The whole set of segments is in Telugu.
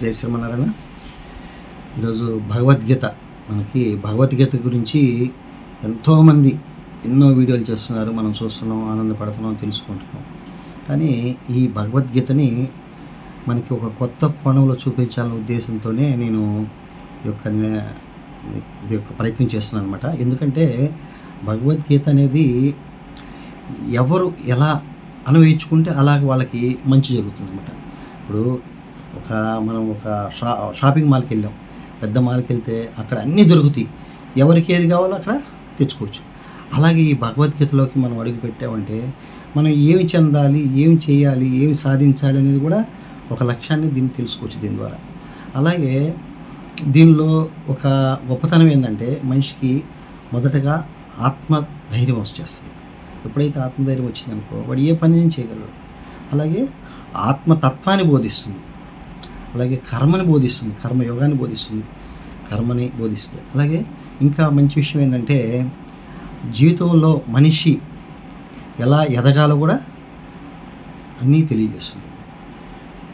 జై శ్రీమనారాయణ ఈరోజు భగవద్గీత. మనకి భగవద్గీత గురించి ఎంతోమంది ఎన్నో వీడియోలు చేస్తున్నారు. మనం చూస్తున్నాం ఆనందపడుతున్నాం తెలుసుకుంటున్నాం. కానీ ఈ భగవద్గీతని మనకి ఒక కొత్త కోణంలో చూపించాలనే ఉద్దేశంతోనే నేను ఈ యొక్క ఇది యొక్క ప్రయత్నం చేస్తున్నాను అనమాట ఎందుకంటే భగవద్గీత అనేది ఎవరు ఎలా అనువయించుకుంటే అలాగ వాళ్ళకి మంచి జరుగుతుంది అనమాట ఇప్పుడు ఒక మనం ఒక షా షాపింగ్ మాల్కి వెళ్ళాం. పెద్ద మాల్కి వెళ్తే అక్కడ అన్నీ దొరుకుతాయి. ఎవరికి ఏది కావాలో అక్కడ తెచ్చుకోవచ్చు. అలాగే ఈ భగవద్గీతలోకి మనం అడుగు పెట్టామంటే మనం ఏమి చెందాలి ఏమి చేయాలి ఏమి సాధించాలి అనేది కూడా ఒక లక్ష్యాన్ని దీన్ని తెలుసుకోవచ్చు దీని ద్వారా. అలాగే దీనిలో ఒక గొప్పతనం ఏంటంటే మనిషికి మొదటగా ఆత్మధైర్యం వచ్చేస్తుంది ఎప్పుడైతే ఆత్మధైర్యం వచ్చిందనుకో వాడు ఏ పని చేయగలడు. అలాగే ఆత్మతత్వాన్ని బోధిస్తుంది. అలాగే కర్మని బోధిస్తుంది కర్మయోగాన్ని బోధిస్తుంది కర్మని బోధిస్తుంది. అలాగే ఇంకా మంచి విషయం ఏంటంటే జీవితంలో మనిషి ఎలా ఎదగాలో కూడా అన్నీ తెలియజేస్తుంది.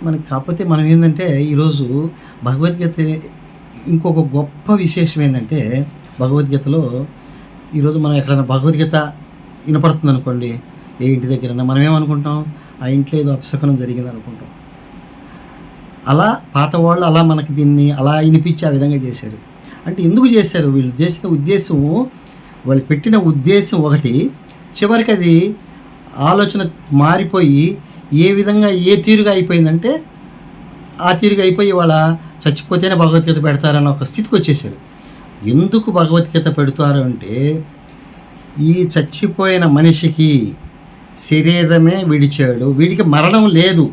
మనకి కాకపోతే మనం ఏంటంటే ఈరోజు భగవద్గీత ఇంకొక గొప్ప విశేషం ఏంటంటే భగవద్గీతలో ఈరోజు మనం ఎక్కడైనా భగవద్గీత వినపడుతుంది అనుకోండి ఏ ఇంటి దగ్గర మనం ఏమనుకుంటాం ఆ ఇంట్లో ఏదో అపశకనం జరిగింది అనుకుంటాం అలా పాత వాళ్ళు అలా మనకి దీన్ని అలా వినిపించి ఆ విధంగా చేశారు. అంటే ఎందుకు చేశారు? వీళ్ళు చేసిన ఉద్దేశం వాళ్ళు పెట్టిన ఉద్దేశం ఒకటి చివరికి అది ఆలోచన మారిపోయి ఏ విధంగా ఏ తీరుగా అయిపోయిందంటే ఆ తీరుగా అయిపోయి వాళ్ళ చచ్చిపోతేనే భగవద్గీత పెడతారన్న ఒక స్థితికి వచ్చేసారు ఎందుకు భగవద్గీత పెడతారు అంటే ఈ చచ్చిపోయిన మనిషికి శరీరమే విడిచాడు. వీడికి మరణం లేదు.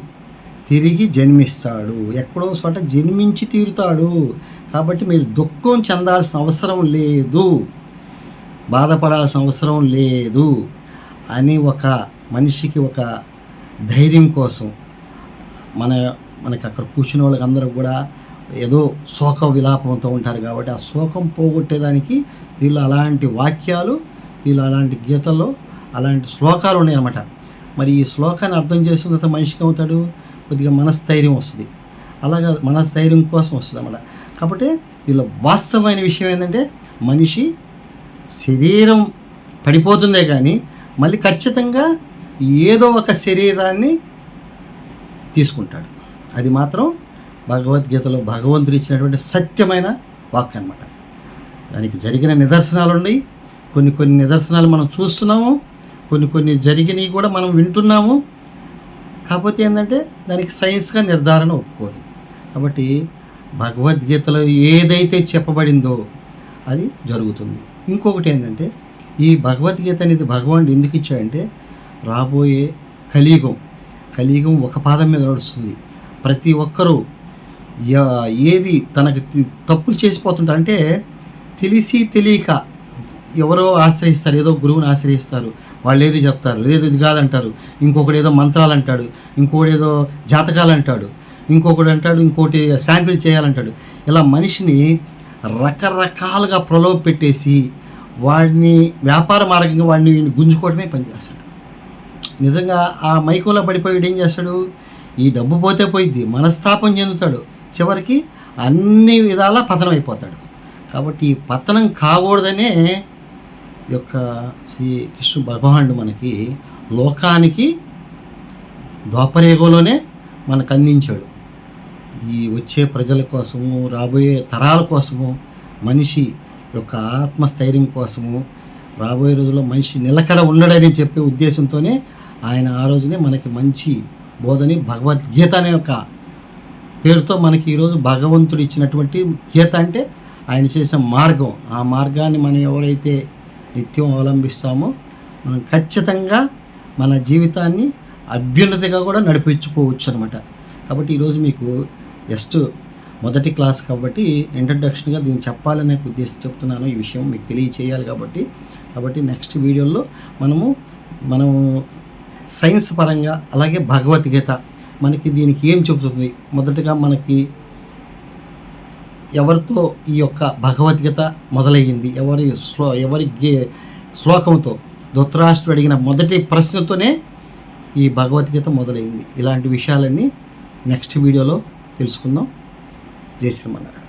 తిరిగి జన్మిస్తాడు. ఎక్కడో చోట జన్మించి తీరుతాడు. కాబట్టి మీరు దుఃఖం చెందాల్సిన అవసరం లేదు. బాధపడాల్సిన అవసరం లేదు అని ఒక మనిషికి ఒక ధైర్యం కోసం మన మనకి అక్కడ కూర్చున్న వాళ్ళకి అందరూ కూడా ఏదో శోక విలాపంతో ఉంటారు కాబట్టి ఆ శోకం పోగొట్టేదానికి వీళ్ళు అలాంటి వాక్యాలు వీళ్ళు అలాంటి గీతల్లో అలాంటి శ్లోకాలు ఉన్నాయన్నమాట. మరి ఈ శ్లోకాన్ని అర్థం చేసుకున్న తర్వాత మనిషికి అవుతాడు కొద్దిగా మనస్థైర్యం వస్తుంది. అలాగా మనస్థైర్యం కోసం వస్తుంది అన్నమాట. కాబట్టి వీళ్ళ వాస్తవమైన విషయం ఏంటంటే మనిషి శరీరం పడిపోతుందే కానీ మళ్ళీ ఖచ్చితంగా ఏదో ఒక శరీరాన్ని తీసుకుంటాడు. అది మాత్రం భగవద్గీతలో భగవంతుడు ఇచ్చినటువంటి సత్యమైన వాక్ అనమాట దానికి జరిగిన నిదర్శనాలు ఉన్నాయి కొన్ని కొన్ని నిదర్శనాలు మనం చూస్తున్నాము కొన్ని కొన్ని జరిగినవి కూడా మనం వింటున్నాము కాకపోతే ఏంటంటే దానికి సైన్స్గా నిర్ధారణ ఒప్పుకోదు. కాబట్టి భగవద్గీతలో ఏదైతే చెప్పబడిందో అది జరుగుతుంది. ఇంకొకటి ఏంటంటే ఈ భగవద్గీత అనేది భగవానుడు ఎందుకు ఇచ్చాడంటే రాబోయే కలియుగం కలియుగం ఒక పాదం మీద నడుస్తుంది. ప్రతి ఒక్కరూ ఏది తనకు తప్పులు చేసిపోతుంటారు అంటే తెలిసి తెలియక ఎవరో ఆశ్రయిస్తారు ఏదో గురువుని ఆశ్రయిస్తారు. వాళ్ళు ఏది చెప్తారు? లేదు ఇది కాదంటారు. ఇంకొకటి ఏదో మంత్రాలు అంటాడు ఇంకొకటి ఏదో జాతకాలు అంటాడు ఇంకొకడు అంటాడు ఇంకోటి శాంతులు చేయాలంటాడు. ఇలా మనిషిని రకరకాలుగా ప్రలోభ పెట్టేసి వాడిని వ్యాపార మార్గంగా వాడిని వీడిని గుంజుకోవడమే పనిచేస్తాడు నిజంగా ఆ మైకోలో పడిపోయి ఏం చేస్తాడు? ఈ డబ్బు పోతే పోయిద్ది మనస్తాపం చెందుతాడు. చివరికి అన్ని విధాలా పతనం అయిపోతాడు కాబట్టి ఈ పతనం కాకూడదనే యొక్క శ్రీ కృష్ణ భగవానుడు మనకి లోకానికి ద్వాపరేగంలోనే మనకు అందించాడు. ఈ వచ్చే ప్రజల కోసము రాబోయే తరాల కోసము మనిషి యొక్క ఆత్మస్థైర్యం కోసము రాబోయే రోజుల్లో మనిషి నిలకడ ఉండడని చెప్పే ఉద్దేశంతోనే ఆయన ఆ రోజునే మనకి మంచి బోధని భగవద్గీత అనే ఒక పేరుతో మనకి ఈరోజు భగవంతుడు ఇచ్చినటువంటి గీత అంటే ఆయన చేసిన మార్గం. ఆ మార్గాన్ని మనం ఎవరైతే నిత్యం అవలంబిస్తామో మనం ఖచ్చితంగా మన జీవితాన్ని అభ్యున్నతిగా కూడా నడిపించుకోవచ్చు అనమాట కాబట్టి ఈరోజు మీకు జస్ట్ మొదటి క్లాస్ కాబట్టి ఇంట్రడక్షన్గా దీన్ని చెప్పాలనే ఉద్దేశం చెప్తున్నాను. ఈ విషయం మీకు తెలియచేయాలి కాబట్టి. కాబట్టి నెక్స్ట్ వీడియోలో మనము మనము సైన్స్ పరంగా అలాగే భగవద్గీత మనకి దీనికి ఏం చెబుతుంది? మొదటగా మనకి ఎవరితో ఈ యొక్క భగవద్గీత మొదలయ్యింది ఎవరి శ్లో ఎవరి గే- శ్లోకంతో ధృతరాష్ట్రుడు అడిగిన మొదటి ప్రశ్నతోనే ఈ భగవద్గీత మొదలైంది ఇలాంటి విషయాలన్నీ నెక్స్ట్ వీడియోలో తెలుసుకుందాం. జై శ్రీమన్నారాయణ.